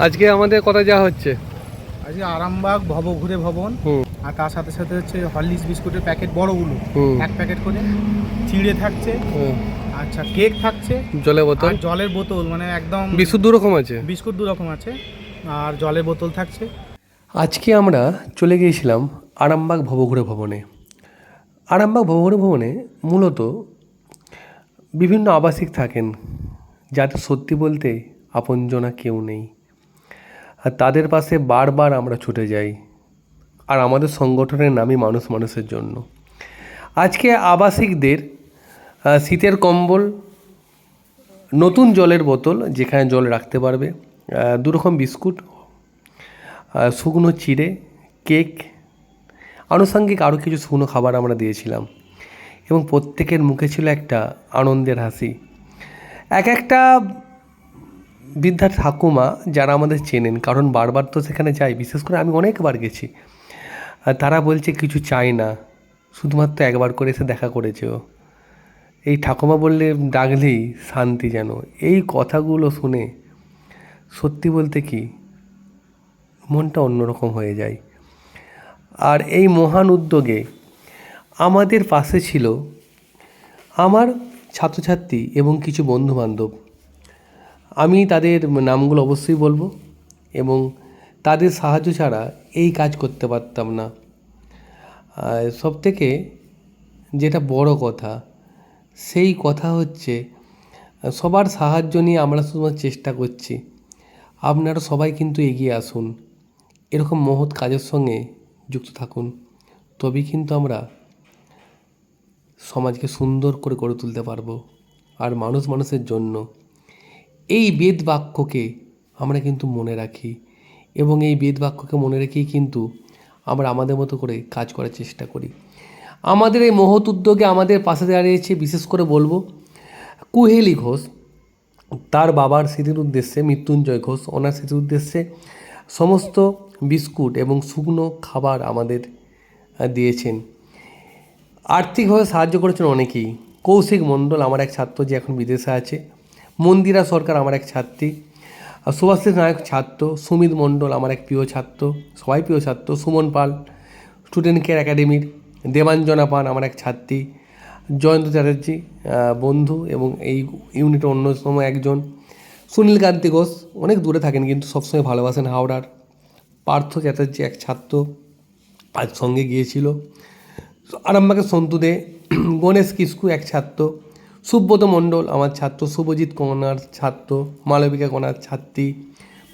আজকে আমাদের কথা যা হচ্ছে? আজকে আরামবাগ ভবঘুরে ভবন। আর তার সাথে সাথে হচ্ছে হরলিক্স বিস্কুটের প্যাকেট বড়গুলো। এক প্যাকেট করে। চিড়ে থাকছে। আচ্ছা কেক থাকছে। জলের বোতল। জলের বোতল মানে একদম বিশুদ্ধ রকম আছে? বিস্কুট দু রকম আছে। আর জলের বোতল থাকছে। আজকে আমরা চলে গিয়েছিলাম আরামবাগ ভবঘুরে ভবনে। আরামবাগ ভবঘুরে ভবনে মূলত বিভিন্ন আবাসিক থাকেন। যাদের সত্যি বলতে আপনজনা কেউ নেই। আর তাদের পাশে বারবার আমরা ছুটে যাই আর আমাদের সংগঠনের নামই মানুষ মানুষের জন্য। আজকে আবাসিকদের শীতের কম্বল নতুন জলের বোতল যেখানে জল রাখতে পারবে আহ, দু রকম বিস্কুট শুকনো চিড়ে কেক আনুষঙ্গিক আরও কিছু শুকনো খাবার আমরা দিয়েছিলাম এবং প্রত্যেকের মুখে ছিল একটা আনন্দের হাসি। এক একটা বৃদ্ধা ঠাকুমা যারা আমাদের চেনেন, কারণ বারবার তো সেখানে যাই, বিশেষ করে আমি অনেকবার গেছি। তারা বলছে কিছু চাই না, শুধুমাত্র একবার করে এসে দেখা করেছে ও। এই ঠাকুমা বললে ডাকলেই শান্তি যেন। এই কথাগুলো শুনে সত্যি বলতে কি, মনটা অন্যরকম হয়ে যায়। আর এই মহান উদ্যোগে আমাদের পাশে ছিল আমার ছাত্রছাত্রী এবং কিছু বন্ধুবান্ধব। আমি তাদের নামগুলো অবশ্যই বলব এবং তাদের সাহায্য ছাড়া এই কাজ করতে পারতাম না। সব থেকে যেটা বড় কথা, সেই কথা হচ্ছে, সবার সাহায্য নিয়ে আমরা শুধুমাত্র চেষ্টা করছি। আপনারা সবাই কিন্তু এগিয়ে আসুন। এরকম মহৎ কাজের সঙ্গে যুক্ত থাকুন। তবেই কিন্তু আমরা সমাজকে সুন্দর করে গড়ে তুলতে পারব। আর মানুষ মানুষের জন্য। এই বেদ বাক্যকে আমরা কিন্তু মনে রাখি এবং এই বেদ বাক্যকে মনে রেখেই কিন্তু আমরা আমাদের মতো করে কাজ করার চেষ্টা করি। আমাদের এই মহৎ উদ্যোগে আমাদের পাশে দাঁড়িয়েছে, বিশেষ করে বলব, কুহেলি ঘোষ। তার বাবার স্মৃতির উদ্দেশ্যে মৃত্যুঞ্জয় ঘোষ, ওনার স্মৃতির উদ্দেশ্যে সমস্ত বিস্কুট এবং শুকনো খাবার আমাদের দিয়েছেন। আর্থিকভাবে সাহায্য করেছেন অনেকেই। কৌশিক মণ্ডল, আমার এক ছাত্র যে এখন বিদেশে আছে। মন্দিরা সরকার আমার এক ছাত্রী সুভাষিস নায়ক ছাত্র, সুমিত মণ্ডল আমার এক প্রিয় ছাত্র, সবাই প্রিয় ছাত্র, সুমন পাল, স্টুডেন্ট কেয়ার একাডেমির দেবাঞ্জনা পান আমার এক ছাত্রী, জয়ন্ত চ্যাটার্জি বন্ধু এবং এই ইউনিটের অন্যতম একজন, সুনীল কান্তি ঘোষ, অনেক দূরে থাকেন কিন্তু সবসময় ভালোবাসেন হাওড়ার, পার্থ চ্যাটার্জি এক ছাত্র, আজ সঙ্গে গিয়েছিল, আরামবাগের সন্তু দে, গণেশ কিস্কু এক ছাত্র সুব্রত মণ্ডল, আমার ছাত্র শুভজিৎ কণার ছাত্র, মালবিকা কণার ছাত্রী,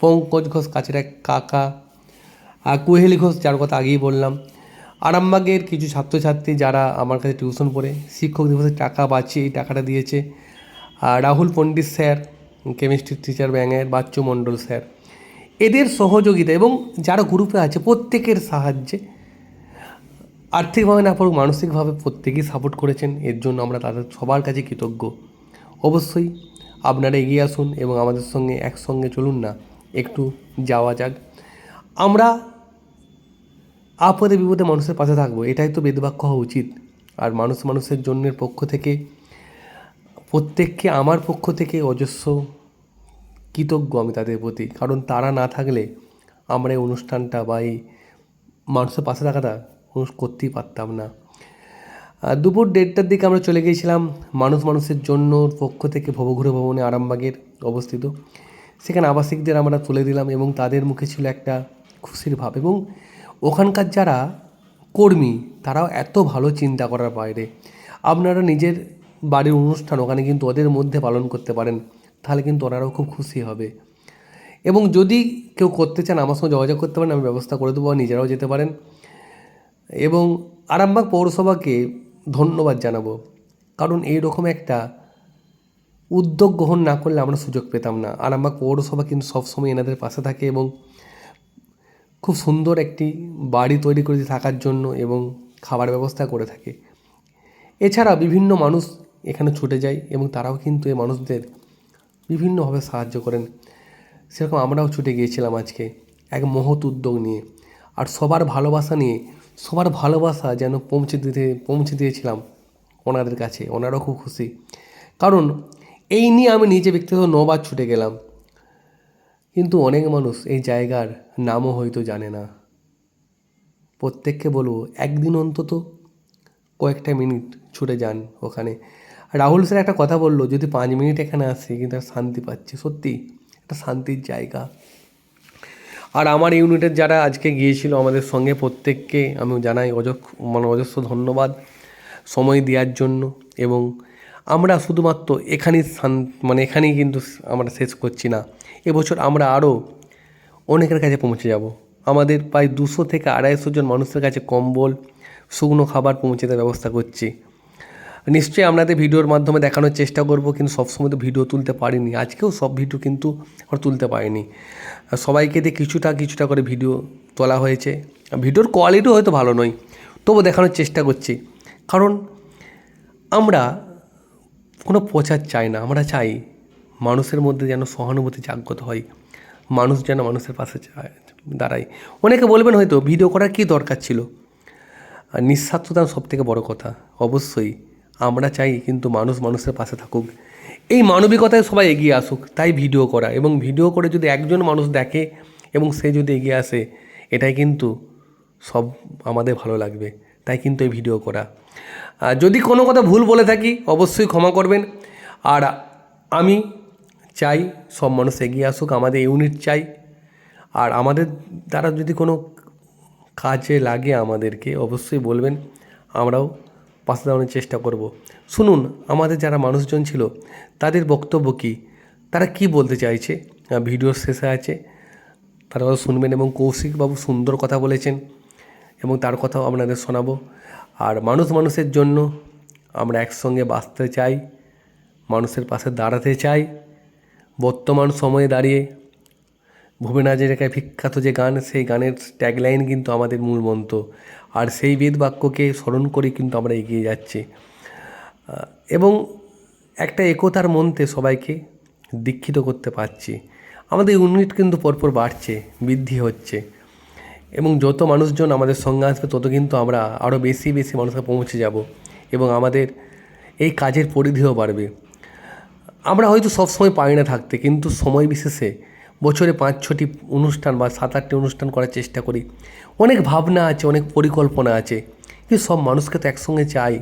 পঙ্কজ ঘোষ কাছের এক কাকা, আর কুহেলি ঘোষ, যার কথা আগেই বললাম। আরামবাগের কিছু ছাত্রছাত্রী যারা আমার কাছে টিউশন পড়ে, শিক্ষক দিবসের টাকা বাঁচিয়ে এই টাকাটা দিয়েছে। আর Rahul Pandit sir chemistry teacher ব্যাঙের বাচ্চু মণ্ডল স্যার। এদের সহযোগিতা এবং যারা গ্রুপে আছে, প্রত্যেকের সাহায্যে আর্থিকভাবে না পারুক মানসিকভাবে প্রত্যেকেই সাপোর্ট করেছেন, এর জন্য আমরা তাদের সবার কাছে কৃতজ্ঞ। অবশ্যই আপনারা এগিয়ে আসুন এবং আমাদের সঙ্গে একসঙ্গে চলুন না, একটু যাওয়া যাক। আমরা আপদে বিপদে মানুষের পাশে থাকব, এটাই তো বেদবাক্য হওয়া উচিত। আর মানুষ মানুষের জন্যের পক্ষ থেকে, প্রত্যেককে আমার পক্ষ থেকে অজস্র কৃতজ্ঞ আমি তাদের প্রতি। কারণ তারা না থাকলে আমরা এই অনুষ্ঠানটা বা এই মানুষের পাশে থাকাটা করতেই পারতাম না। দুপুর দেড়টার দিকে আমরা চলে গিয়েছিলাম মানুষ মানুষের জন্য পক্ষ থেকে ভবঘুরে ভবনে আরামবাগের অবস্থিত। সেখানে আবাসিকদের আমরা তুলে দিলাম এবং তাদের মুখে ছিল একটা খুশির ভাব এবং ওখানকার যারা কর্মী, তারাও এত ভালো চিন্তা করার বাইরে। আপনারা নিজের বাড়ির অনুষ্ঠান ওখানে কিন্তু ওদের মধ্যে পালন করতে পারেন, তাহলে কিন্তু ওনারাও খুব খুশি হবে। এবং যদি কেউ করতে চান, আমার সঙ্গে যোগাযোগ করতে পারেন, আমি ব্যবস্থা করে দেবো নিজেরাও যেতে পারেন। এবং আরামবাগ পৌরসভাকে ধন্যবাদ জানাব। কারণ এই রকম একটা উদ্যোগ গ্রহণ না করলে আমরা সুযোগ পেতাম না। আরামবাগ পৌরসভা কিন্তু সবসময় এনাদের পাশে থাকে এবং খুব সুন্দর একটি বাড়ি তৈরি করে থাকার জন্য এবং খাবার ব্যবস্থা করে থাকে। এছাড়া বিভিন্ন মানুষ এখানে ছুটে যায় এবং তারাও কিন্তু এই মানুষদের বিভিন্নভাবে সাহায্য করেন। সেরকম আমরাও ছুটে গিয়েছিলাম আজকে এক মহৎ উদ্যোগ নিয়ে। আর সবার ভালোবাসা নিয়ে সবার ভালোবাসা যেন পৌঁছে দিতে, পৌঁছে দিয়েছিলাম ওনাদের কাছে, ওনারাও খুব খুশি। কারণ এই নিয়ে আমি নিজে ব্যক্তিগত নবার ছুটে গেলাম। কিন্তু অনেক মানুষ এই জায়গার নামও হয়তো জানে না। প্রত্যেককে বলব, একদিন অন্তত কয়েকটা মিনিট ছুটে যান ওখানে। রাহুল স্যার একটা কথা বলল, যদি পাঁচ মিনিট এখানে আসি, কিন্তু শান্তি পাচ্ছি। সত্যি, একটা শান্তির জায়গা। আর আমার ইউনিটের যারা আজকে গিয়েছিল আমাদের সঙ্গে প্রত্যেককে আমি জানাই অজস্র মানে অজস্র ধন্যবাদ সময় দেওয়ার জন্য এবং আমরা শুধুমাত্র এখানেই মানে এখানেই কিন্তু আমরা শেষ করছি না। এবছর আমরা আরও অনেকের কাছে পৌঁছে যাব। আমাদের প্রায় দুশো থেকে আড়াইশো জন মানুষের কাছে কম্বল, শুকনো খাবার পৌঁছে দেওয়ার ব্যবস্থা করছি। নিশ্চয়ই আপনাদের ভিডিওর মাধ্যমে দেখানোর চেষ্টা করব, কিন্তু সবসময় তো ভিডিও তুলতে পারিনি। আজকেও সব ভিডিও কিন্তু আমরা তুলতে পারিনি। সবাইকে দিয়ে কিছুটা কিছুটা করে ভিডিও তোলা হয়েছে। ভিডিওর কোয়ালিটিও হয়তো ভালো নয়, তবু দেখানোর চেষ্টা করছি। কারণ আমরা কোনো প্রচার চাই না, আমরা চাই মানুষের মধ্যে যেন সহানুভূতি জাগ্রত হয়, মানুষ যেন মানুষের পাশে দাঁড়ায়। অনেকে বলবেন হয়তো, ভিডিও করার কী দরকার ছিল? নিঃস্বার্থতা সব থেকে বড় কথা, অবশ্যই। আমরা চাই কিন্তু মানুষ মানুষের পাশে থাকুক। এই মানবিকতায় সবাই এগিয়ে আসুক, তাই ভিডিও করা এবং ভিডিও করে যদি একজন মানুষ দেখে এবং সে যদি এগিয়ে আসে, এটাই কিন্তু সব আমাদের ভালো লাগবে, তাই কিন্তু এই ভিডিও করা। যদি কোনো কথা ভুল বলে থাকি, অবশ্যই ক্ষমা করবেন। আর আমি চাই সব মানুষ এগিয়ে আসুক, আমাদের ইউনিট চাই। আর আমাদের দ্বারা যদি কোনো কাজে লাগে আমাদেরকে, অবশ্যই বলবেন। আমরাও পাশে দাঁড়ানোর চেষ্টা করব। শুনুন, আমাদের যারা মানুষজন ছিল, তাদের বক্তব্য কী? তারা কি বলতে চাইছে? ভিডিওর শেষে আছে। তারা শুনবেন এবং কৌশিকবাবু সুন্দর কথা বলেছেন এবং তার কথাও আপনাদের শোনাবো। আর মানুষ মানুষের জন্য আমরা একসঙ্গে বাঁচতে চাই, মানুষের পাশে দাঁড়াতে চাই। বর্তমান সময়ে দাঁড়িয়ে ভুবেন হাজারিকায় বিখ্যাত যে গান, সেই গানের ট্যাগলাইন কিন্তু আমাদের মূল মন্ত্র। আর সেই বেদ বাক্যকে স্মরণ করে কিন্তু আমরা এগিয়ে যাচ্ছি। এবং একটা একতার মন্ত্রে সবাইকে দীক্ষিত করতে পারছি। আমাদের ইউনিট কিন্তু পরপর বাড়ছে, বৃদ্ধি হচ্ছে। এবং যত মানুষজন আমাদের সঙ্গে আসবে, তত কিন্তু আমরা আরও বেশি বেশি মানুষকে পৌঁছে যাব এবং আমাদের এই কাজের পরিধিও বাড়বে। আমরা হয়তো সবসময় পারি না থাকতে, কিন্তু সময় বিশেষে বছরে পাঁচ, ছটি অনুষ্ঠান বা সাত, আটটি অনুষ্ঠান করার চেষ্টা করি। অনেক ভাবনা আছে, অনেক পরিকল্পনা আছে। কিন্তু সব মানুষকে তো একসঙ্গে চাই।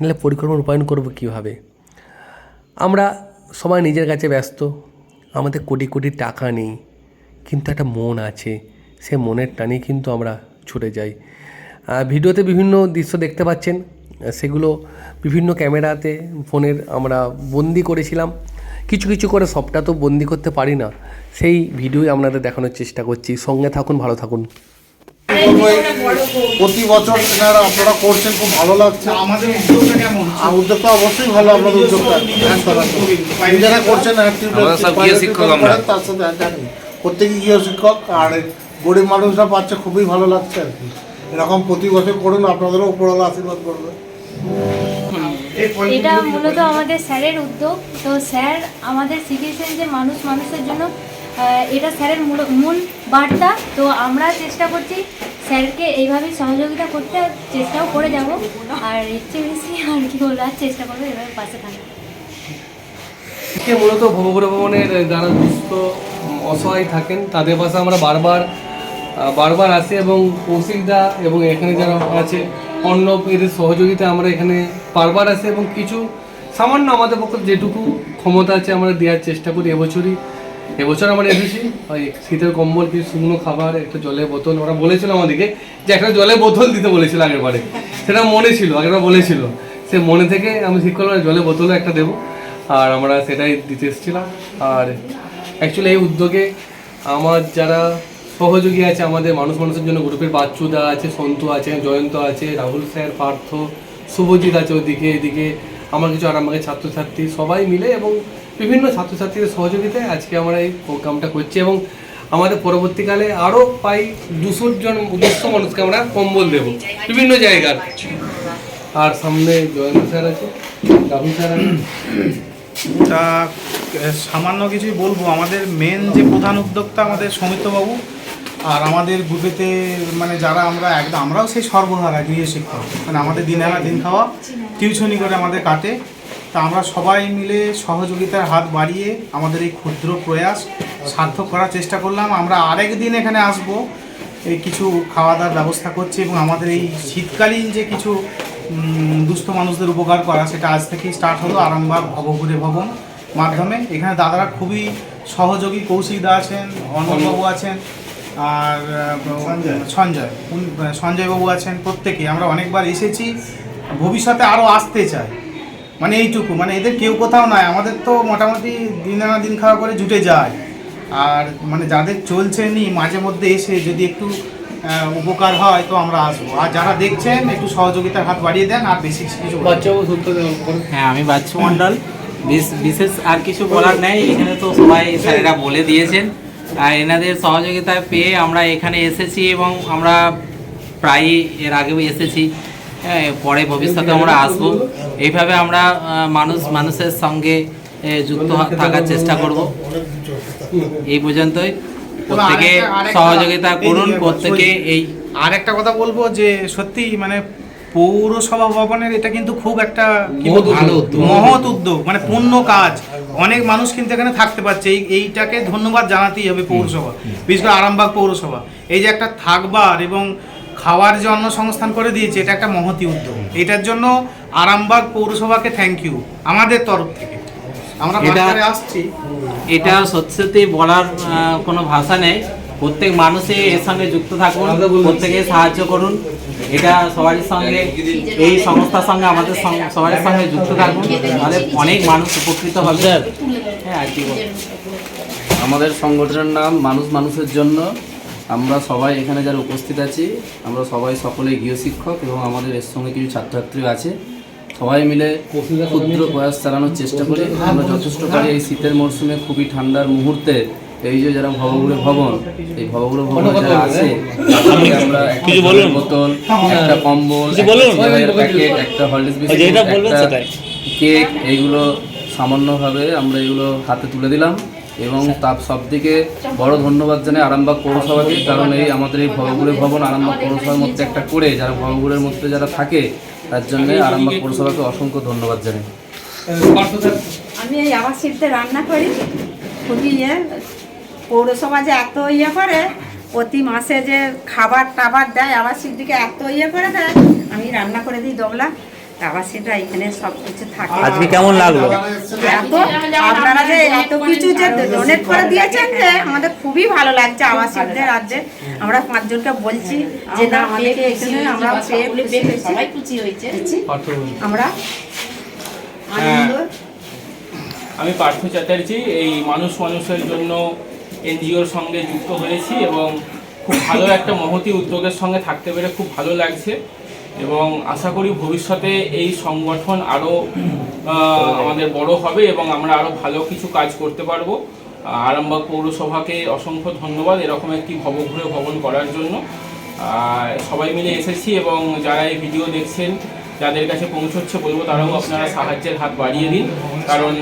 নাহলে পরিকল্পনা রূপায়ণ করব কীভাবে? আমরা সবাই নিজের কাছে ব্যস্ত। আমাদের কোটি কোটি টাকা নেই। কিন্তু একটা মন আছে। সে মনের টানে কিন্তু আমরা ছুটে যাই। ভিডিওতে বিভিন্ন দৃশ্য দেখতে পাচ্ছেন। সেগুলো বিভিন্ন ক্যামেরাতে, ফোনের আমরা বন্দি করেছিলাম। কিছু কিছু করে সবটা তো বন্দি করতে পারি না। সেই ভিডিওই আপনাদের দেখানোর চেষ্টা করছি। সঙ্গে থাকুন ভালো থাকুন। প্রতি বছর এনারা আপনারা করছেন খুব ভালো লাগছে। আমাদের উদ্যোগটা কেমন? আর উদ্যোগটা অবশ্যই ভালো আপনাদের উদ্যোগটা। নিজেরা করছেন তার সাথে জানি প্রত্যেকে গৃহ শিক্ষক আর গরিব মানুষরা পাচ্ছে খুবই ভালো লাগছে আর কি। এরকম প্রতি বছর করুন আপনাদেরও উপরওয়ালা আশীর্বাদ করবে। এটা মূলত আমাদের স্যারের উদ্যোগ। তো স্যার আমাদের শিখিয়েছেন যে মানুষ মানুষের জন্য এটা স্যারের মূল মূল বার্তা। তো আমরা চেষ্টা করছি স্যারকে এইভাবেই সহযোগিতা করতে চেষ্টাও করে যাব। আর ইচ্ছে বেশি আর কি বলব আর চেষ্টা করব এভাবে পাশে আজকে মূলত ভবঘুরে ভবনের যারা দুস্থ অসহায় থাকেন তাদের পাশে আমরা বারবার বারবার আসি এবং কৌশিকদা এবং এখানে যারা আছে অর্ণব এদের সহযোগিতা আমরা এখানে বারবার আসি এবং কিছু সামান্য আমাদের পক্ষে যেটুকু ক্ষমতা আছে আমরা দেওয়ার চেষ্টা করি এবছরই। এবছর আমরা এসেছি ওই শীতের কম্বল, কিছু শুকনো খাবার, একটা জলের বোতল। ওরা বলেছিল আমাদেরকে যে একটা জলের বোতল দিতে বলেছিল আগের বারে সেটা মনে ছিল, আগেরবার বলেছিল। সে মনে থেকে আমি ঠিক করলাম জলের বোতলও একটা দেবো। আর আমরা সেটাই দিতে এসেছিলাম। আর অ্যাকচুয়ালি এই উদ্যোগে আমার যারা সহযোগী আছে আমাদের, মানুষ মানুষের জন্য গ্রুপের বাচ্চুদা আছে, সন্তু আছে, জয়ন্ত আছে, রাহুল স্যার পার্থ, শুভজিৎ আছে ওদিকে, এদিকে আমার কিছু আরামবাগের ছাত্রছাত্রী সবাই মিলে এবং বিভিন্ন ছাত্রছাত্রীদের সহযোগিতায় আজকে আমরা এই প্রোগ্রামটা করছি এবং আমাদের পরবর্তীকালে আরও প্রায় দুশো জন দুশো মানুষকে আমরা কম্বল দেবো, বিভিন্ন জায়গার। আর সামনে জয়ন্ত স্যার আছে, রাহুল স্যার আছে। তা সামান্য কিছুই বলব, আমাদের মেন যে প্রধান উদ্যোক্তা আমাদের সৌমিত্রবাবু আর আমাদের গ্রুপেতে মানে যারা আমরা একদম আমরাও সেই সর্বহারা গৃহ শিক্ষক। মানে আমাদের দিন আনা দিন খাওয়া, টিউশনি করে আমাদের কাটে। তা আমরা সবাই মিলে সহযোগিতার হাত বাড়িয়ে আমাদের এই ক্ষুদ্র প্রয়াস সার্থক করার চেষ্টা করলাম। আমরা আরেক দিন এখানে আসব। এই কিছু খাওয়া দাওয়ার ব্যবস্থা করছি এবং আমাদের এই শীতকালীন যে কিছু দুস্থ মানুষদের উপকার করা, সেটা আজ থেকেই স্টার্ট হলো আরামবাগ ভবঘুরে ভবন মাধ্যমে। এখানে দাদারা খুবই সহযোগী কৌশিক দা আছেন অর্ণববাবু আছেন। আর সঞ্জয়। সঞ্জয়বাবু আছেন প্রত্যেকেই আমরা অনেকবার এসেছি ভবিষ্যতে আরও আসতে চাই। মানে এইটুকু মানে এদের কেউ কোথাও নয়। আমাদের তো মোটামুটি দিন আনা দিন খাওয়া করে জুটে যায়। আর মানে যাদের চলছে নি মাঝে মধ্যে এসে যদি একটু উপকার হয় তো আমরা আসব। আর যারা দেখছেন একটু সহযোগিতার হাত বাড়িয়ে দেন আর বেশি কিছু হ্যাঁ আমি বাচ্চু মণ্ডল। বিশ- বিশেষ আর কিছু বলার নেই। এখানে তো সবাই স্যারেরা বলে দিয়েছেন। আর এনাদের সহযোগিতা পেয়ে আমরা এখানে এসেছি এবং আমরা প্রায়ই এর আগেও এসেছি। পরে ভবিষ্যতে আমরা আসব। এইভাবে আমরা মানুষ মানুষের সঙ্গে যুক্ত থাকার চেষ্টা করব। এই পর্যন্তই। প্রত্যেকে সহযোগিতা করুন প্রত্যেকে এই আর একটা কথা বলব যে সত্যি মানে পৌরসভা ভবনের এটা কিন্তু খুব একটা মহৎ ভালো উদ্যোগ। মহৎ উদ্যোগ মানে পূর্ণ কাজ। অনেক মানুষ কিন্তু এখানে থাকতে পারছে। এই এইটাকে ধন্যবাদ জানাতেই হবে পৌরসভা বিশেষ করে আরামবাগ পৌরসভা। এই যে একটা থাকবার এবং খাওয়ার যে অন্ন সংস্থান করে দিয়েছে এটা একটা মহতি উদ্যোগ। এটার জন্য আরামবাগ পৌরসভাকে থ্যাংক ইউ আমাদের তরফ থেকে। আমরা আসছি। এটা সত্যি বলার কোনো ভাষা নেই। প্রত্যেক মানুষই এর সঙ্গে যুক্ত থাকুন প্রত্যেকে সাহায্য করুন। এটা সবারই সঙ্গে এই সংস্থার সঙ্গে আমাদের সবার সঙ্গে যুক্ত থাকুন তাহলে অনেক মানুষ উপকৃত হবে। হ্যাঁ আর কি? আমাদের সংগঠনের নাম মানুষ মানুষের জন্য। আমরা সবাই এখানে যারা উপস্থিত আছি আমরা সবাই সকলে গৃহশিক্ষক এবং আমাদের এর সঙ্গে কিছু ছাত্রছাত্রী আছে। সবাই মিলে ক্ষুদ্র প্রয়াস চালানোর চেষ্টা করি। আমরা যথেষ্ট পারি এই শীতের মরশুমে খুবই ঠান্ডার মুহূর্তে এই যে যারা ভবগুলো ভবন এই ভবগুলো ভবনে যারা আছে আমরা একটা জলের বোতল একটা কম্বল একটা সিগারেটের প্যাকেট একটা হরলিক্স বিস্কুট একটা কেক এইগুলো সামান্যভাবে আমরা এগুলো হাতে তুলে দিলাম এবং তার সব থেকে বড় ধন্যবাদ জানাই আরামবাগ পৌরসভাকে কারণ এই আমাদের এই ভবগুড়ি ভবন আরামবাগ পৌরসভার মধ্যে একটা করে যারা ভবগুড়ের মধ্যে যারা থাকে তার জন্য আরামবাগ পৌরসভাকে অসংখ্য ধন্যবাদ জানাই। আমি এই আবাসিকতে রান্না করি খুবই ইয়ে পৌরসভা যে এত ইয়ে করে প্রতি মাসে যে খাবার টাবার দেয় আবাসিক দিকে এত ইয়ে করে দেয় আমি রান্না করে দিই দোবলা আবাসিকরা এখানে সব কিছু থাকে। আজকে কেমন লাগল? এত আপনারা যে এত কিছু যে ডোনেট করে দিয়েছেন যে আমাদের খুবই ভালো লাগছে আবাসিকদের রাজ্যে আমরা পাঁচজনকে বলছি যে না আমাদেরকে এখানে আমরা। সবাই খুশি হয়েছে আমরা আনন্দ আমি পার্থ চ্যাটার্জি এই মানুষ মানুষের জন্য এনজিওর সঙ্গে যুক্ত হয়েছি এবং খুব ভালো একটা মহতি উদ্যোগের সঙ্গে থাকতে পেরে খুব ভালো লাগছে এবং আশা করি ভবিষ্যতে এই সংগঠন আরও আমাদের বড় হবে এবং আমরা আরও ভালো কিছু কাজ করতে পারব। আরামবাগ পৌরসভাকে অসংখ্য ধন্যবাদ এরকম একটি ভবঘুরে ভবন করার জন্য। সবাই মিলে এসেছি এবং যারা এই ভিডিও দেখছেন যাদের কাছে পৌঁছচ্ছে বলব তারাও আপনারা সাহায্যের হাত বাড়িয়ে দিন। কারণ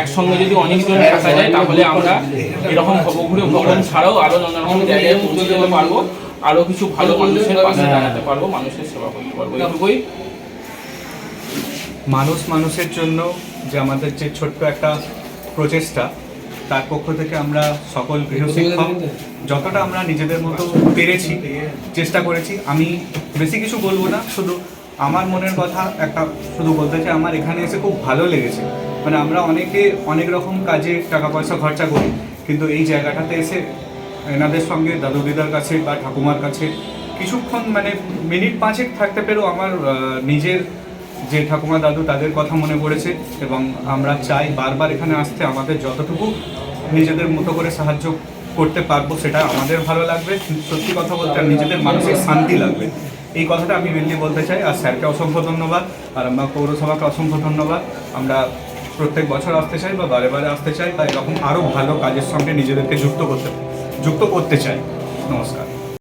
একসঙ্গে যদি অনেকজন থাকা যায়, তাহলে আমরা এরকম ভবঘুরে ভবন ছাড়াও আরও নানা রকম জায়গায় পৌঁছে যেতে পারব। আরও কিছু ভালো মানুষের পাশে দাঁড়াতে পারব, মানুষের সেবা করতে পারব। এটুকুই। মানুষ মানুষের জন্য যে আমাদের যে ছোট্ট একটা প্রচেষ্টা, তার পক্ষ থেকে আমরা সকল গৃহশিক্ষক যতটা আমরা নিজেদের মতো পেরেছি, চেষ্টা করেছি, আমি বেশি কিছু বলব না, শুধু আমার মনের কথা একটা শুধু বলতে চাই, আমার এখানে এসে খুব ভালো লেগেছে। মানে আমরা অনেকে অনেক রকম কাজে টাকা পয়সা খরচা করি, কিন্তু এই জায়গাটাতে এসে এনাদের সঙ্গে দাদু দিদার কাছে বা ঠাকুমার কাছে কিছুক্ষণ মানে মিনিট পাঁচেক থাকতে পেরেও আমার নিজের যে ঠাকুমা দাদু তাদের কথা মনে পড়েছে এবং আমরা চাই বারবার এখানে আসতে আমাদের যতটুকু নিজেদের মতো করে সাহায্য করতে পারব সেটা আমাদের ভালো লাগবে। সত্যি কথা বলতে নিজেদের মানসিক শান্তি লাগবে। এই কথাটা আমি মেনলি বলতে চাই, আর স্যারকে অসংখ্য ধন্যবাদ, আর আমরা পৌরসভাকে অসংখ্য ধন্যবাদ। আমরা প্রত্যেক বছর আসতে চাই বা বারে বারে আসতে চাই, বা এরকম আরও ভালো কাজের সঙ্গে নিজেদেরকে যুক্ত করতে যুক্ত করতে চাই। নমস্কার।